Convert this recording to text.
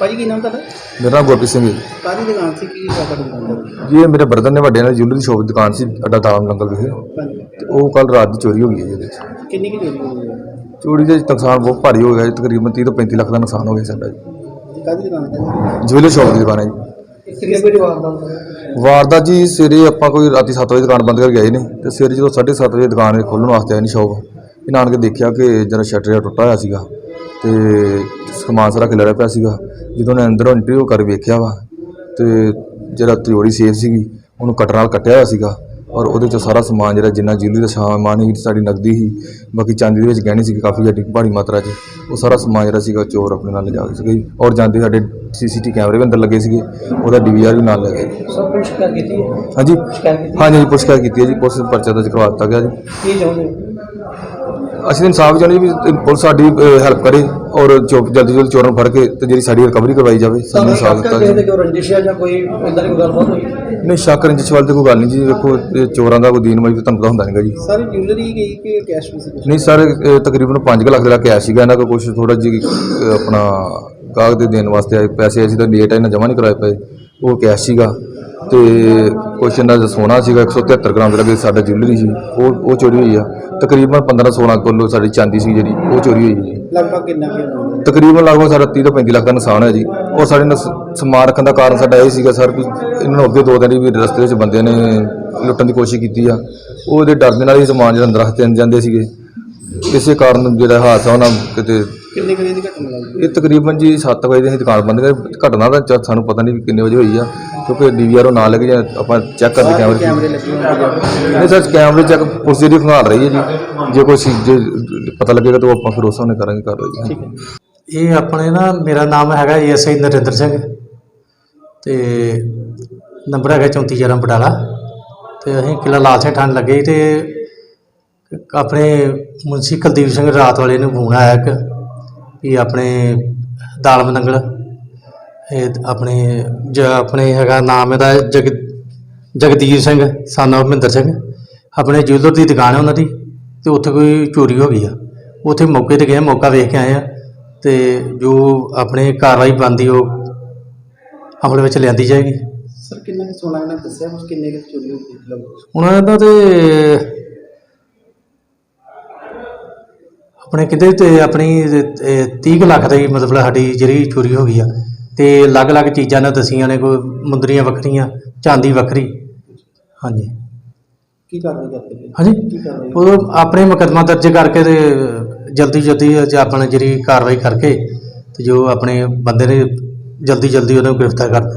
ਭਾਜੀ ਕੀ ਨਾਮ ਤੁਹਾਡਾ? ਮੇਰਾ ਨਾਮ ਗੁਰਪ੍ਰੀਤ ਸਿੰਘ ਹੈ ਜੀ। ਕਾਹਦੀ ਦੁਕਾਨ ਸੀ? ਕੀ ਤੁਹਾਡਾ ਦੁਕਾਨ ਦਾ ਜੀ ਇਹ ਮੇਰੇ ਬਰਦਰ ਨੇ ਵੱਡੇ ਨਾਲ ਜੁਐਲਰੀ ਸ਼ੋਪ ਦੀ ਦੁਕਾਨ ਸੀ ਅੱਡਾ ਤਾਲਮ ਲੰਗਲ ਵਿਖੇ। ਤੇ ਉਹ ਕੱਲ ਰਾਤ ਦੀ ਚੋਰੀ ਹੋ ਗਈ ਹੈ ਜੀ ਇਹਦੇ ਵਿੱਚ। ਕਿੰਨੀ ਕੀ ਚੋਰੀ ਹੋਈ ਹੈ? ਚੋਰੀ ਦੇ ਨੁਕਸਾਨ ਬਹੁਤ ਭਾਰੀ ਹੋ ਗਿਆ ਜੀ ਤਕਰੀਬਨ 30 ਤੋਂ 35 ਲੱਖ ਦਾ ਨੁਕਸਾਨ ਹੋ ਗਿਆ ਸਾਡਾ ਜੀ। ਕਾਹਦੀ ਦੁਕਾਨ ਹੈ ਜੁਐਲਰੀ ਸ਼ੋਪ ਦੀ ਦੁਕਾਨ ਹੈ ਜੀ। ਕਿੰਨੇ ਵਜੇ ਵਾਰਦਾ ਵਾਰਦਾਤ ਜੀ ਸਵੇਰੇ ਆਪਾਂ ਕੋਈ ਰਾਤੀ 7 ਵਜੇ ਦੁਕਾਨ ਬੰਦ ਕਰਕੇ ਗਏ ਨੇ ਤੇ ਸਵੇਰੇ ਜਦੋਂ 7:30 ਵਜੇ ਦੁਕਾਨ ਖੋਲ੍ਹਣ ਵਾਸਤੇ ਆਏ ਨੇ ਸ਼ੋਪ ਇਹਨਾਂ ਆਣ ਕੇ ਦੇਖਿਆ ਕਿ ਜਰਾ ਸ਼ਟਰ ਜਿਹਾ ਟੁੱਟਾ ਹੋਇਆ ਸੀਗਾ। ਤੇ ਸਮਾਨ ਸਾਰਾ ਖਿਲਰਿਆ ਪਿਆ ਸੀਗਾ। ਜਦੋਂ ਨੇ ਅੰਦਰੋਂ ਇੰਟਰਵਿਊ ਕਰ ਵੇਖਿਆ ਵਾ ਤੇ ਜਿਹੜਾ ਤਿਜੋਰੀ ਸੇਫ ਸੀਗੀ ਉਹਨੂੰ ਕਟਰ ਨਾਲ ਕੱਟਿਆ ਹੋਇਆ ਸੀਗਾ। ਔਰ ਉਹਦੇ ਚੋਂ ਸਾਰਾ ਸਮਾਨ ਜਿਹੜਾ ਜਿੰਨਾ ਜਿਊਲਰੀ ਦਾ ਸਮਾਨ ਸੀ ਸਾਡੀ ਨਕਦੀ ਸੀ ਬਾਕੀ ਚਾਂਦੀ ਦੇ ਵਿੱਚ ਗਹਿਣੇ ਸੀ ਕਾਫੀ ਜ਼ਿਆਦਾ ਭਾਰੀ ਮਾਤਰਾ 'ਚ ਉਹ ਸਾਰਾ ਸਮਾਨ ਜਿਹੜਾ ਸੀਗਾ ਚੋਰ ਆਪਣੇ ਨਾਲ ਲਿਜਾ ਸੀਗਾ। ਜੀ ਔਰ ਜਾਂਦੇ ਸਾਡੇ ਸੀਸੀਟੀ ਕੈਮਰੇ ਵੀ ਅੰਦਰ ਲੱਗੇ ਸੀਗੇ ਉਹਦਾ ਡੀਵੀਆਰ ਵੀ ਨਾਲ ਲੱਗਾ। ਜੀ ਸਭ ਕੁਝ ਕਰ ਕੀਤੀ ਹੈ? ਹਾਂਜੀ ਹਾਂਜੀ ਪੁੱਛਗਿੱਛ ਕੀਤੀ ਹੈ ਜੀ ਪੁਲਿਸ ਪਰਚਾ ਦਰਜ ਕਰਵਾ ਦਿੱਤਾ ਗਿਆ ਜੀ। ਕੀ ਚਾਹੁੰਦੇ ਅਸੀਂ ਤਾਂ ਇਨਸਾਫ ਚਾਹੁੰਦੇ ਵੀ ਤੇ ਪੁਲਿਸ ਸਾਡੀ ਹੈਲਪ ਕਰੇ ਔਰ ਚੋ ਜਲਦੀ ਜਲਦੀ ਚੋਰਾਂ ਨੂੰ ਫੜ ਕੇ ਤੇ ਜਿਹੜੀ ਸਾਡੀ ਰਿਕਵਰੀ ਕਰਵਾਈ ਜਾਵੇ ਸਾਨੂੰ ਇਨਸਾਫ ਦਿੱਤਾ ਜਾਵੇ ਕੋਈ ਰੰਜਿਸ਼ ਜਾਂ ਕੋਈ ਇਦਾਂ ਦੀ ਕੋਈ ਗੱਲਬਾਤ ਹੋਈ? ਨਹੀਂ ਸ਼ੱਕ ਰੰਜਿਸ਼ ਵਾਲੀ ਤੇ ਕੋਈ ਗੱਲ ਨਹੀਂ ਜੀ ਵੇਖੋ ਚੋਰਾਂ ਦਾ ਕੋਈ ਦੀਨ ਮਈ ਤੁਹਾਨੂੰ ਪਤਾ ਹੁੰਦਾ ਨਹੀਂਗਾ ਜੀ। ਸਾਰੀ ਜੁਐਲਰੀ ਗਈ ਕਿ ਕੈਸ਼ ਵੀ ਸੀ? ਨਹੀਂ ਸਰ ਤਕਰੀਬਨ 5 ਲੱਖ ਦਾ ਕੈਸ਼ ਸੀਗਾ ਇਹਨਾਂ ਕੋਲ ਕੁਝ ਥੋੜਾ ਜਿਹੀ ਅਹ, ਆਪਣਾ ਦੇ ਦੇਣ ਵਾਸਤੇ ਪੈਸੇ ਅਸੀਂ ਤਾਂ ਲੇਟ ਇਹਨਾਂ ਜਮ੍ਹਾਂ ਨਹੀਂ ਕਰਾਏ ਪਏ। ਉਹ ਕੈਸ਼ ਸੀਗਾ ਤੇ ਕੁਛ ਇਹਨਾਂ ਦਾ ਸੋਨਾ ਸੀਗਾ 173 ਗ੍ਰਾਮ ਦਾ ਲੱਗੇ ਸਾਡਾ ਜੁਐਲਰੀ ਸੀ ਉਹ ਉਹ ਚੋਰੀ ਹੋਈ ਆ। ਤਕਰੀਬਨ 15 16 ਕਿਲੋ ਸਾਡੀ ਚਾਂਦੀ ਸੀ ਜਿਹੜੀ ਉਹ ਚੋਰੀ ਹੋਈ ਜੀ ਲਗਭਗ ਕਿੰਨਾ ਕੀ ਤਕਰੀਬਨ ਲਗਭਗ ਸਾਡਾ 30 ਤੋਂ 35 ਲੱਖ ਦਾ ਨੁਕਸਾਨ ਹੈ ਜੀ। ਔਰ ਸਾਡੇ ਨਸ- ਸਮਾਨ ਰੱਖਣ ਦਾ ਕਾਰਨ ਸਾਡਾ ਇਹ ਸੀਗਾ ਸਰ ਵੀ ਇਹਨਾਂ ਨੂੰ ਅੱਗੇ ਦੋ ਦਿਨ ਵੀ ਰਸਤੇ ਵਿੱਚ ਬੰਦੇ ਨੇ ਲੁੱਟਣ ਦੀ ਕੋਸ਼ਿਸ਼ ਕੀਤੀ ਆ। ਉਹਦੇ ਡਰ ਦੇ ਨਾਲ ਹੀ ਸਮਾਨ ਜਿਹੜਾ ਅੰਦਰ ਰੱਖ ਤੇ ਜਾਂਦੇ ਸੀਗੇ। ਇਸੇ ਕਾਰਨ ਜਿਹੜਾ ਹਾਦਸਾ ਉਹਨਾਂ ਕਿਤੇ ਕਿੰਨੇ ਕੁ ਵਜੇ ਦੀ ਘਟਨਾ ਲੱਗਦੀ ਇਹ ਤਕਰੀਬਨ ਜੀ 7 ਵਜੇ ਦੀ ਅਸੀਂ ਦੁਕਾਨ ਬੰਦ ਕਰ। ਘਟਨਾ ਦਾ ਚ- ਸਾਨੂੰ ਪਤਾ ਨਹੀਂ ਵੀ ਕਿੰਨੇ ਵਜੇ ਹੋਈ ਆ ਕਿਉਂਕਿ ਡੀਵੀਆਰ ਉਹ ਨਾਲ ਲੱਗੇ ਜਾਂ ਆਪਾਂ ਚੈੱਕ ਕਰਦੇ ਕੈਮਰੇ ਕੈਮਰੇ ਲੱਗੇ ਹੋਣਗੇ ਨਹੀਂ ਸਰ ਕੈਮਰੇ ਚੈੱਕ ਪੁਲਿਸ ਜਿਹੜੀ ਖੰਗਾਲ ਰਹੀ ਹੈ ਜੀ। ਜੇ ਕੋਈ ਸੀ- ਜੇ ਪਤਾ ਲੱਗੇਗਾ ਤਾਂ ਉਹ ਆਪਾਂ ਫਿਰ ਉਸ ਹਿਸਾਬ ਨਾਲ ਕਰਾਂਗੇ ਕਾਰਵਾਈ। ਜੀ ਇਹ ਆਪਣੇ ਨਾ ਮੇਰਾ ਨਾਮ ਹੈਗਾ ਐਸਆਈ ਨਰਿੰਦਰ ਸਿੰਘ ਤੇ ਨੰਬਰ ਹੈਗਾ 3411 ਬਟਾਲਾ ਤੇ ਅਸੀਂ ਕਿਲਾ ਲਾਲ ਸਿੰਘ ਠਾਣ ਲੱਗੇ ਸੀ ਤੇ ਆਪਣੇ ਮੁਨਸੀ ਕੁਲਦੀਪ ਸਿੰਘ ਰਾਤ ਵਾਲੇ ਨੂੰ ਫੋਨ ਆਇਆ ਇੱਕ ਵੀ ਆਪਣੇ ਦਾਲ ਮੰਗਲ ਇਹ ਆਪਣੇ ਜ ਆਪਣੇ ਹੈਗਾ ਨਾਮ ਇਹਦਾ ਜਗ ਜਗਦੀਪ ਸਿੰਘ of ਮਹਿੰਦਰ ਸਿੰਘ ਆਪਣੇ ਜੁਐਲਰ ਦੀ ਦੁਕਾਨ ਹੈ ਉਹਨਾਂ ਦੀ ਤੇ ਉੱਥੇ ਕੋਈ ਚੋਰੀ ਹੋ ਗਈ ਆ। ਉੱਥੇ ਮੌਕੇ ਤੇ ਗਏ ਮੌਕਾ ਵੇਖ ਕੇ ਆਏ ਆ ਤੇ ਜੋ ਆਪਣੇ ਕਾਰਵਾਈ ਬਣਦੀ ਉਹ ਅਮਲ ਵਿੱਚ ਲਿਆਂਦੀ ਜਾਏਗੀ। ਸਰ ਕਿੰਨਾ ਕੁ ਸੋਨਾ ਇਹਨਾਂ ਨੇ ਦੱਸਿਆ ਕੁਛ ਕਿੰਨੇ ਕੁ ਚੋਰੀ ਸੀ ਲਗਭਗ ਹੁਣ ਇਹਨਾਂ ਤੇ ਆਪਣੇ ਕਿਤੇ ਤੇ ਆਪਣੀ ਇਹ 30 ਕੁ ਲੱਖ ਦੀ ਮਤਲਬ ਸਾਡੀ ਜਿਹੜੀ ਚੋਰੀ ਹੋ ਗਈ ਆ। ਤੇ ਅਲੱਗ-ਅਲੱਗ ਚੀਜ਼ਾਂ ਨੇ ਦਸੀਆਂ ਨੇ ਕੋਈ ਮੁੰਦਰੀਆਂ ਵੱਖਰੀਆਂ ਚਾਂਦੀ ਵੱਖਰੀ। ਹਾਂਜੀ। ਕੀ ਕਾਰਵਾਈ ਕਰਦੇ? ਹਾਂਜੀ। ਕੀ ਕਾਰਵਾਈ ਉਹ ਆਪਣੇ ਮੁਕੱਦਮਾ ਦਰਜ ਕਰਕੇ ਤੇ ਜਲਦੀ ਜਲਦੀ ਆਪਣਾ ਜਿਹੜੀ ਕਾਰਵਾਈ ਕਰਕੇ ਤੇ ਜੋ ਆਪਣੇ ਬੰਦੇ ਨੇ ਜਲਦੀ ਜਲਦੀ ਉਹਨੂੰ ਗ੍ਰਿਫਤਾਰ ਕਰ